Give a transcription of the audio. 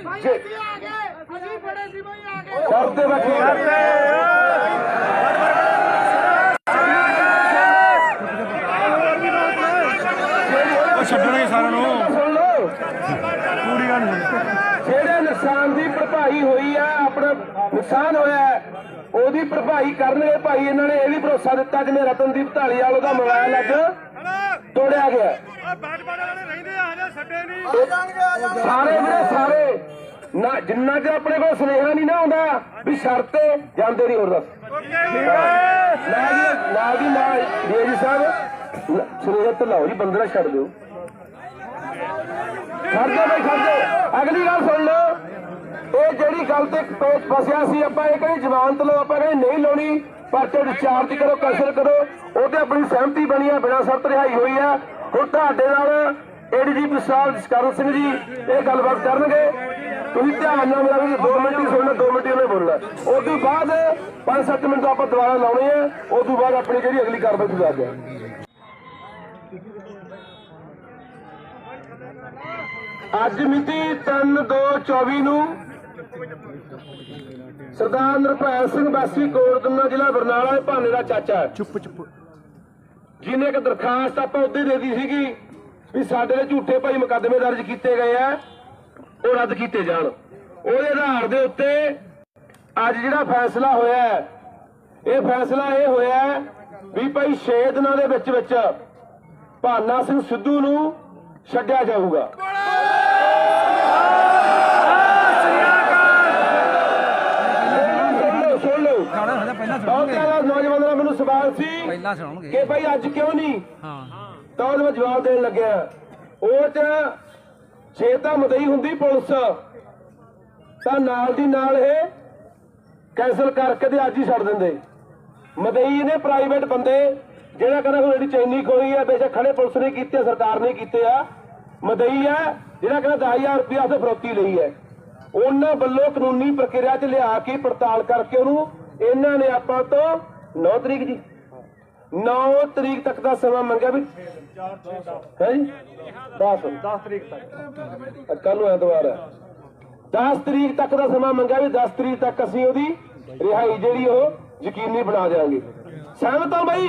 ਜੇ- ਆ ਗਏ। ਅਸੀਂ ਬੜੇ ਸੀ ਬਈ ਆ ਗਏ। ਤੇ ਬੈਠੇ ਉਹ ਛੱਡਣਾ ਹੀ ਸਾਰਿਆਂ ਨੂੰ। ਸੁਣ ਲਓ। ਪੂਰੀ ਗੱਲ ਜਿਹੜੇ ਨੁਕਸਾਨ ਦੀ ਭਰਪਾਈ ਹੋਈ ਆ ਆਪਣਾ ਨੁਕਸਾਨ ਹੋਇਆ ਉਹਦੀ ਭਰਪਾਈ ਕਰਨਗੇ ਭਾਈ ਇਹਨਾਂ ਨੇ ਇਹ ਵੀ ਭਰੋਸਾ ਦਿੱਤਾ ਜਿਵੇਂ ਰਤਨਦੀਪ ਢਾਲੀਵਾਲ ਉਹਦਾ ਮੋਬਾਈਲ ਅੱਜ ਤੋੜਿਆ ਗਿਆ। ਬੈਟ ਬਾੜ ਵਾਲੇ ਰਹਿੰਦੇ ਆ ਸਾਰੇ ਵੀਰੇ ਸਾਰੇ। ਨਾ ਜਿੰਨਾ ਚਿਰ ਆਪਣੇ ਕੋਲ ਸੁਨੇਹਾ ਨਹੀਂ ਨਾ ਆਉਂਦਾ ਵੀ ਸ਼ਰਤ ਤੇ ਜਾਂਦੇ ਨਹੀਂ ਹੋਰ ਦੱਸ। ਨਾਲ ਦੀ ਨਾਲ ਦੀ ਨਾਲ ਜੀ ਸਾਹਿਬ ਲ- ਸੁਨੇਹਾ ਤੇ ਲਾਓ ਜੀ ਬੰਦਰਾ ਛੱਡ ਦਿਓ। ਖੜ ਜਾ ਬਈ ਖੜ ਜਾ ਅਗਲੀ ਗੱਲ ਸੁਣ ਲਓ। ਇਹ ਜਿਹੜੀ ਗੱਲ ਤੇ ਪੇਚ ਫਸਿਆ ਸੀ ਆਪਾਂ ਇਹ ਕਹਿੰਦੇ ਜ਼ਮਾਨਤ ਲਓ ਆਪਾਂ ਕਹਿੰਦੇ ਨਹੀਂ ਲਾਉਣੀ ਪਰਚੇ ਡਿਸਚਾਰਜ ਕਰੋ ਕੈਂਸਲ ਕਰੋ ਉਹਤੇ ਆਪਣੀ ਸਹਿਮਤੀ ਬਣੀ ਆ ਬਿਨਾਂ ਸ਼ਰਤ ਰਿਹਾਈ ਹੋਈ ਆ। ਹੁਣ ਤੁਹਾਡੇ ਨਾਲ ਏਡੀਜੀਪੀ ਸਾਹਿਬ ਜਸਕਰਨ ਸਿੰਘ ਜੀ ਇਹ ਗੱਲਬਾਤ ਕਰਨਗੇ। ਤੁਸੀਂ ਧਿਆਨ ਨਾਲ ਮੇਰਾ ਵੀ 2 ਮਿੰਟ ਹੀ ਸੁਣਨਾ 2 ਮਿੰਟ ਹੀ ਉਹਨੇ ਬੋਲਣਾ। ਉਸ ਤੋਂ ਬਾਅਦ 5-7 ਮਿੰਟ ਆਪਾਂ ਦੁਬਾਰਾ ਲਾਉਣੇ ਆ ਉਸ ਤੋਂ ਬਾਅਦ ਆਪਣੀ ਜਿਹੜੀ ਅਗਲੀ ਕਾਰਵਾਈ ਤੁਸੀਂ ਦੱਸ ਦਿਓ। ਅੱਜ ਮਿਤੀ 3/2/24 ਨੂੰ ਸਰਦਾਰ ਨਿਰਭੈ ਸਿੰਘ ਵਾਸੀ ਕੋਟਦਮਾ ਜ਼ਿਲ੍ਹਾ ਬਰਨਾਲਾ ਦੇ ਭਾਨੇ ਦਾ ਚਾਚਾ ਚੁੱਪ ਚੁੱਪ। ਜਿਹਨੇ ਇੱਕ ਦਰਖਾਸਤ ਆਪਾਂ ਉੱਤੇ ਦੇ ਦਿੱਤੀ ਸੀਗੀ ਵੀ ਸਾਡੇ ਤੇ ਝੂਠੇ ਭਾਈ ਮੁਕੱਦਮੇ ਦਰਜ ਕੀਤੇ ਗਏ ਆ ਉਹ ਰੱਦ ਕੀਤੇ ਜਾਣ। ਉਹਦੇ ਆਧਾਰ ਦੇ ਉੱਤੇ ਅੱਜ ਜਿਹੜਾ ਫੈਸਲਾ ਹੋਇਆ ਹੈ, ਇਹ ਫੈਸਲਾ ਇਹ ਹੋਇਆ ਹੈ ਵੀ ਭਾਈ 6 ਦਿਨਾਂ ਦੇ ਵਿੱਚ ਵਿੱਚ ਭਾਨਾ ਸਿੰਘ ਸਿੱਧੂ ਨੂੰ ਛੱਡਿਆ ਜਾਊਗਾ। ਸੁਣ ਲਓ ਸੁਣ ਲਓ। ਪਹਿਲਾਂ ਬਹੁਤ ਸਾਰਾ ਨੌਜਵਾਨਾਂ ਦਾ ਮੈਨੂੰ ਸਵਾਲ ਸੀ ਕਿ ਭਾਈ ਅੱਜ ਕਿਉਂ ਨਹੀਂ? ਹਾਂ। ਤਾਂ ਉਹਦੇ ਮੈਂ ਜਵਾਬ ਦੇਣ ਲੱਗਿਆ। ਉਹ ਚ ਜੇ ਤਾਂ ਮਦਈ ਹੁੰਦੀ ਪੁਲਿਸ। ਤਾਂ ਨਾਲ ਦੀ ਨਾਲ ਇਹ ਕੈਨਸਲ ਕਰਕੇ ਤੇ ਅੱਜ ਹੀ ਛੱਡ ਦਿੰਦੇ। ਮਦਈ ਨੇ ਪ੍ਰਾਈਵੇਟ ਬੰਦੇ, ਜਿਹੜਾ ਕਹਿੰਦਾ ਕੋਈ ਜਿਹੜੀ ਚੈਨੀ ਕੋਈ ਹੈ ਬੇਸ਼ੱਕ ਖੜੇ ਪੁਲਿਸ ਨੇ ਕੀਤੇ ਸਰਕਾਰ ਨੇ ਕੀਤੇ ਆ। ਮਦਈ ਹੈ ਜਿਹੜਾ ਕਹਿੰਦਾ 10000 ਰੁਪਇਆ ਉਹਦੇ ਫਰੋਤੀ ਲਈ ਹੈ। ਉਹਨਾਂ ਵੱਲੋਂ ਕਾਨੂੰਨੀ ਪ੍ਰਕਿਰਿਆ 'ਚ ਲਿਆ ਕੇ ਪੜਤਾਲ ਕਰਕੇ ਉਹਨੂੰ ਇਹਨਾਂ ਨੇ ਆਪਾਂ ਤੋਂ 9 ਤਰੀਕ ਜੀ 9 ਤਰੀਕ ਤੱਕ ਦਾ ਸਮਾਂ ਮੰਗਿਆ ਵੀ? ਹੈ ਜੀ? 10 10 ਤਰੀਕ ਤੱਕ। ਕੱਲ ਨੂੰ ਐਤਵਾਰ ਹੈ। 10 ਤਰੀਕ ਤੱਕ ਦਾ ਸਮਾਂ ਮੰਗਿਆ ਵੀ 10 ਤਰੀਕ ਤੱਕ ਅਸੀਂ ਉਹਦੀ ਰਿਹਾਈ ਜਿਹੜੀ ਉਹ ਯਕੀਨੀ ਬਣਾ ਦੇਵਾਂਗੇ ਸਹਿਮਤ ਹੋ ਬਈ?